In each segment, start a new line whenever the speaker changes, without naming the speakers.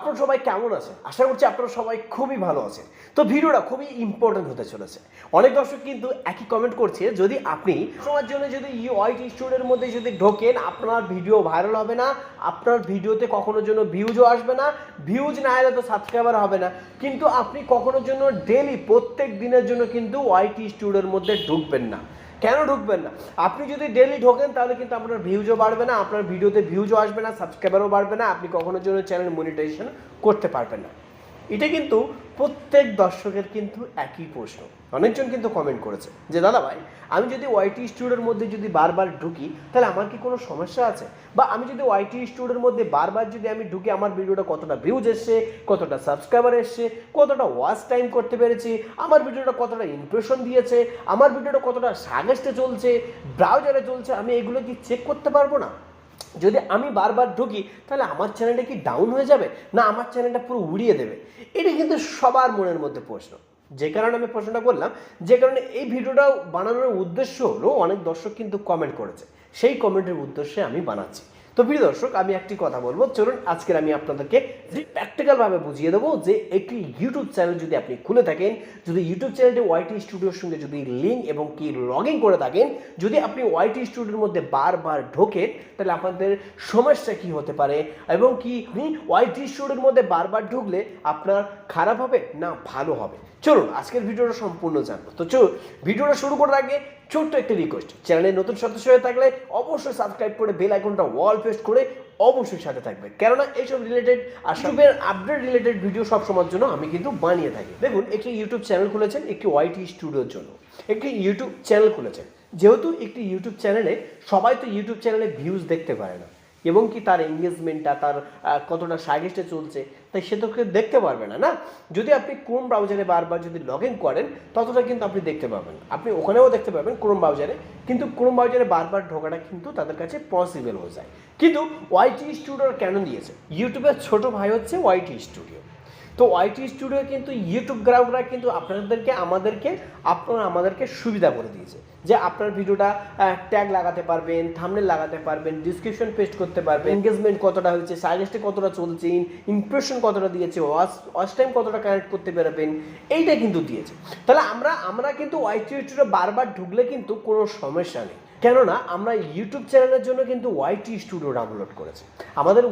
আপনারা সবাই কেমন আছেন? আশা করছি আপনারা সবাই খুবই ভালো আছেন। তো ভিডিওটা খুবই ইম্পর্টেন্ট হতে চলেছে। অনেক দর্শক কিন্তু একই কমেন্ট করছে, যদি আপনি সময়ের জন্য যদি হোয়াইট স্টুডিওর মধ্যে যদি ঢোকেন, আপনার ভিডিও ভাইরাল হবে না, আপনার ভিডিওতে কখনোর জন্য ভিউজও আসবে না ভিউজ না এলে তো সাবস্ক্রাইবার হবে না। কিন্তু আপনি কখনোর জন্য ডেলি প্রত্যেক দিনের জন্য কিন্তু ওয়াইটি স্টুডিওর মধ্যে ঢুকবেন না। কেন ঢুকবেন না? আপনি যদি ডেলি ঢোকেন, তাহলে কিন্তু আপনার ভিউজও বাড়বে না, আপনার ভিডিওতে ভিউজও আসবে না সাবস্ক্রাইবারও বাড়বে না, আপনি কখনোর জন্য চ্যানেল মনিটাইজেশন করতে পারবেন না। এটা কিন্তু প্রত্যেক দর্শকের কিন্তু একই প্রশ্ন। অনেকজন কিন্তু কমেন্ট করেছে যে দাদা ভাই আমি যদি ওয়াইটি স্টুডিওর মধ্যে যদি বারবার ঢুকি, তাহলে আমার কি কোনো সমস্যা আছে? বা, আমি যদি ওয়াইটি স্টুডিওর মধ্যে বারবার যদি আমি ঢুকি, আমার ভিডিওটা কতটা ভিউজ এসছে, কতটা সাবস্ক্রাইবার এসছে, কতটা ওয়াচ টাইম করতে পেরেছি, আমার ভিডিওটা কতটা ইমপ্রেশন দিয়েছে, আমার ভিডিওটা কতটা সাগেস্টে চলছে ব্রাউজারে চলছে, আমি এগুলো কি চেক করতে পারব না? যদি আমি বারবার ঢুকি, তাহলে আমার চ্যানেলটা কি ডাউন হয়ে যাবে? না, আমার চ্যানেলটা পুরো উড়িয়ে দেবে? এটা কিন্তু সবার মনের মধ্যে প্রশ্ন। যে কারণে আমি প্রশ্নটা করলাম, যে কারণে এই ভিডিওটা বানানোর উদ্দেশ্য হলো অনেক দর্শক কিন্তু কমেন্ট করেছে। সেই কমেন্টের উদ্দেশ্যে আমি বানাচ্ছি। তো প্রিয় দর্শক, আমি একটি কথা বলব। চলুন, আজকের আমি আপনাদেরকে প্র্যাকটিক্যালভাবে বুঝিয়ে দেবো যে একটি ইউটিউব চ্যানেল যদি আপনি খুলে থাকেন, যদি ইউটিউব চ্যানেলটি ওয়াইটি স্টুডিওর সঙ্গে যদি লিঙ্ক এবং কি লগ করে থাকেন, যদি আপনি ওয়াইটি স্টুডিওর মধ্যে বারবার ঢোকেন, তাহলে আপনাদের সমস্যা কি হতে পারে এবং কি আপনি ওয়াইটি স্টুডিওর মধ্যে বারবার ঢুকলে আপনার খারাপ হবে না ভালো হবে? চলুন, আজকের ভিডিওটা সম্পূর্ণ জানব। তো চলুন, ভিডিওটা শুরু করার আগে ছোট্ট একটা রিকোয়েস্ট চ্যানেলে নতুন সদস্য হয়ে থাকলে অবশ্যই সাবস্ক্রাইব করে বেল আইকনটা ওয়াল পেস্ট করে অবশ্যই সাথে থাকবে। কেননা এইসব রিলেটেড আর সবের আপডেট রিলেটেড ভিডিও সব সময়ের জন্য আমি কিন্তু বানিয়ে থাকি। দেখুন, একটি ইউটিউব চ্যানেল খুলেছেন, একটি ওয়াইটি স্টুডিওর জন্য। একটি ইউটিউব চ্যানেল খুলেছেন। যেহেতু একটি ইউটিউব চ্যানেলে সবাই তো ইউটিউব চ্যানেলে ভিউজ দেখতে পারে না। এবং কি তার এঙ্গেজমেন্টটা তার কতটা সাজেস্টে চলছে তাই সে তো দেখতে পারবে না না? যদি আপনি ক্রোম ব্রাউজারে বারবার যদি লগ ইন করেন, ততটা কিন্তু আপনি দেখতে পাবেন। আপনি ওখানেও দেখতে পাবেন ক্রোম ব্রাউজারে কিন্তু ক্রোম ব্রাউজারে বারবার ঢোকাটা কিন্তু তাদের কাছে পসিবল হয়ে যায়। কিন্তু ওয়াইটি স্টুডিও কেন দিয়েছে? ইউটিউবের ছোট ভাই হচ্ছে ওয়াইটি স্টুডিও তো ওয়াইটি স্টুডিও কিন্তু ইউটিউব গ্রাহকরা কিন্তু আপনাদেরকে, আমাদেরকে, আপনারা আমাদেরকে সুবিধা করে দিয়েছে। যে আপনার ভিডিওটা ট্যাগ লাগাতে পারবেন থামনেল লাগাতে পারবেন ডিসক্রিপশন পেস্ট করতে পারবেন এনগেজমেন্ট কতটা হয়েছে সাজেস্টে কতটা চলছে ইমপ্রেশন কতটা দিয়েছে ওয়াচ ওয়াচ টাইম কতটা কানেক্ট করতে পারবেন, এইটা কিন্তু দিয়েছে। তাহলে আমরা আমরা কিন্তু ওয়াইটি স্টুডিও বারবার ঢুকলে কিন্তু কোনো সমস্যা নেই। কেননা আমরা ইউটিউব চ্যানেলের জন্য কিন্তু ওয়াইটি স্টুডিও ডাউনলোড করেছি। আমাদের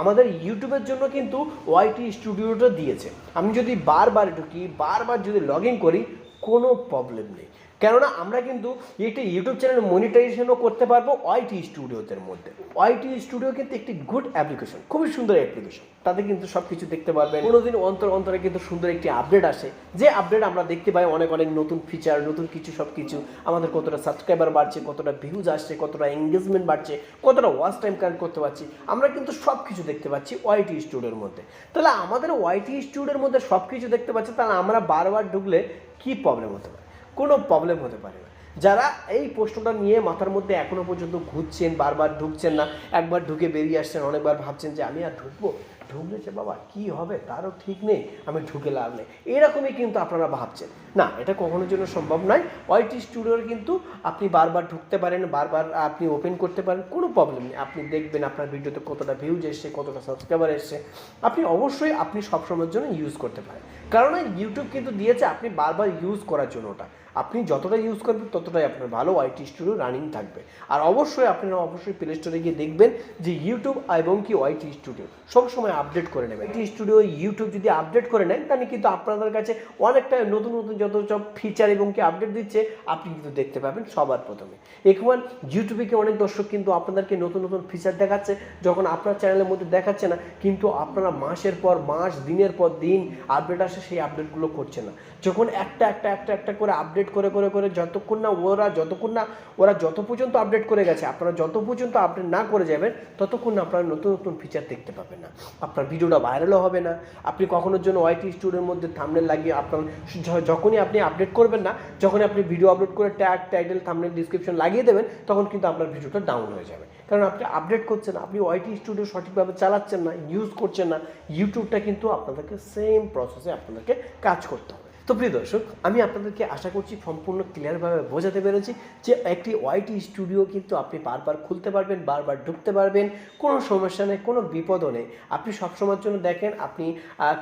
আমাদের ইউটিউবের জন্য কিন্তু ওয়াইটি স্টুডিওটা দিয়েছে। আমি যদি বারবার ঢুকি বারবার যদি লগ ইন করি, কোনো প্রবলেম নেই। কেননা আমরা কিন্তু একটি ইউটিউব চ্যানেল মনিটাইজেশনও করতে পারব ওয়াইটি স্টুডিওদের মধ্যে। ওয়াইটি স্টুডিও কিন্তু একটি গুড অ্যাপ্লিকেশন খুবই সুন্দর অ্যাপ্লিকেশন তাতে কিন্তু সব কিছু দেখতে পারবেন। কোনোদিন অন্তর অন্তরে কিন্তু সুন্দর একটি আপডেট আসে। যে আপডেট আমরা দেখতে পাই অনেক অনেক নতুন ফিচার নতুন কিছু সব কিছু আমাদের কতটা সাবস্ক্রাইবার বাড়ছে, কতটা ভিউজ আসছে, কতটা এঙ্গেজমেন্ট বাড়ছে, কতটা ওয়াচ টাইম কানেক্ট করতে পারছি, আমরা কিন্তু সব কিছু দেখতে পাচ্ছি ওয়াইটি স্টুডিওর মধ্যে। তাহলে আমাদের ওয়াইটি স্টুডিওর মধ্যে সব কিছু দেখতে পাচ্ছি, তাহলে আমরা বারবার ঢুকলে কি প্রবলেম হতে পারে? কোনো প্রবলেম হতে পারে না। যারা এই প্রশ্নটা নিয়ে মাথার মধ্যে এখনও পর্যন্ত ঘুরছেন, বারবার ঢুকছেন না, একবার ঢুকে বেরিয়ে আসছেন, অনেকবার ভাবছেন যে আমি আর ঢুকবো? ঢুকলে যে বাবা, কি হবে? তারও ঠিক নেই, আমি ঢুকে লাভ নেই। এরকমই কিন্তু আপনারা ভাবছেন। না, এটা কখনোর জন্য সম্ভব নয়। ওয়াইটি স্টুডিওর কিন্তু আপনি বারবার ঢুকতে পারেন, বারবার আপনি ওপেন করতে পারেন, কোনো প্রবলেম নেই। আপনি দেখবেন আপনার ভিডিওতে কতটা ভিউজ এসছে, কতটা সাবস্ক্রাইবার এসছে। আপনি অবশ্যই আপনি সবসময়ের জন্য ইউজ করতে পারেন। কারণ ইউটিউব কিন্তু দিয়েছে আপনি বারবার ইউজ করার জন্য ওটা। আপনি যতটা ইউজ করবেন, ততটাই আপনার ভালো ওয়াইটি স্টুডিও রানিং থাকবে। আর অবশ্যই আপনারা অবশ্যই প্লে স্টোরে গিয়ে দেখবেন যে ইউটিউব এবং কি ওয়াইটি স্টুডিও সবসময় আপডেট করে নেবেন। ওয়াইটি স্টুডিও ইউটিউব যদি আপডেট করে নেন, তাহলে কিন্তু আপনাদের কাছে অনেকটা নতুন নতুন যত সব ফিচার এবং কি আপডেট দিচ্ছে, আপনি কিন্তু দেখতে পাবেন সবার প্রথমে। এখন ইউটিউবে কি অনেক দর্শক কিন্তু আপনাদেরকে নতুন নতুন ফিচার দেখাচ্ছে, যখন আপনার চ্যানেলের মধ্যে দেখাচ্ছে না, কিন্তু আপনারা মাসের পর মাস, দিনের পর দিন আপডেট আসে, সেই আপডেটগুলো করছে না। যখন একটা একটা একটা একটা করে আপডেট করে করে করে যতক্ষণ না ওরা যতক্ষণ না ওরা যত পর্যন্ত আপডেট করে গেছে, আপনারা যত পর্যন্ত আপডেট না করে যাবেন, ততক্ষণ না আপনারা নতুন নতুন ফিচার দেখতে পাবেন না। আপনার ভিডিওটা ভাইরালও হবে না। আপনি কখনোর জন্য ওয়াইটি স্টুডিওর মধ্যে থামনেল লাগিয়ে আপনার যখনই আপনি আপডেট করবেন না, যখনই আপনি ভিডিও আপলোড করে ট্যাগ টাইটেল থামনেল ডিসক্রিপশন লাগিয়ে দেবেন, তখন কিন্তু আপনার ভিডিওটা ডাউন হয়ে যাবে। কারণ আপনি আপডেট করছেন, আপনি ওয়াইটি স্টুডিও সঠিকভাবে চালাচ্ছেন না ইউজ করছেন না ইউটিউবটা কিন্তু আপনাদেরকে সেম প্রসেসে আপনাদেরকে কাজ করতে হবে। তো প্রিয় দর্শক, আমি আপনাদেরকে আশা করছি সম্পূর্ণ ক্লিয়ারভাবে বোঝাতে পেরেছি যে একটি ওয়াইটি স্টুডিও কিন্তু আপনি বারবার খুলতে পারবেন, বারবার ঢুকতে পারবেন, কোনো সমস্যা নেই, কোনো বিপদও নেই। আপনি সবসময়ের জন্য দেখেন, আপনি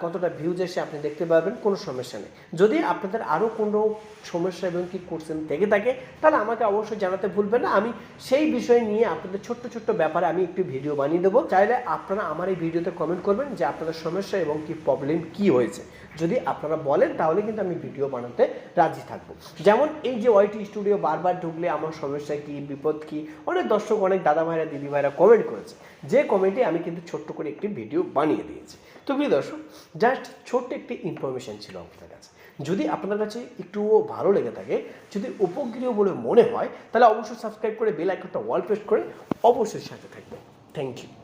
কতটা ভিউজ এসে আপনি দেখতে পারবেন, কোনো সমস্যা নেই। যদি আপনাদের আরও কোনো সমস্যা এবং কি করছেন থেকে থাকে, তাহলে আমাকে অবশ্যই জানাতে ভুলবেন না। আমি সেই বিষয় নিয়ে আপনাদের ছোট্ট ছোট্ট ব্যাপারে আমি একটি ভিডিও বানিয়ে দেবো। চাইলে আপনারা আমার এই ভিডিওতে কমেন্ট করবেন যে আপনাদের সমস্যা এবং কি প্রবলেম কি হয়েছে। যদি আপনারা বলেন, তাহলে কিন্তু আমি ভিডিও বানাতে রাজি থাকব। যেমন এই যে ওয়াইটি স্টুডিও বারবার ঢুকলে আমার সমস্যা কি, বিপদ কি, অনেক দর্শক, অনেক দাদা ভাইরা দিদি ভাইরা কমেন্ট করেছে। যে কমেন্টে আমি কিন্তু ছোট্ট করে একটি ভিডিও বানিয়ে দিয়েছি। তো প্রিয় দর্শক জাস্ট ছোট্ট একটি ইনফরমেশন ছিল আপনাদের কাছে। যদি আপনাদের কাছে একটুও ভালো লেগে থাকে, যদি উপকৃত বলে মনে হয়, তাহলে অবশ্যই সাবস্ক্রাইব করে বেল আইকনটা ওয়াল প্রেস করে অবশ্যই সাথে থাকবেন। Thank you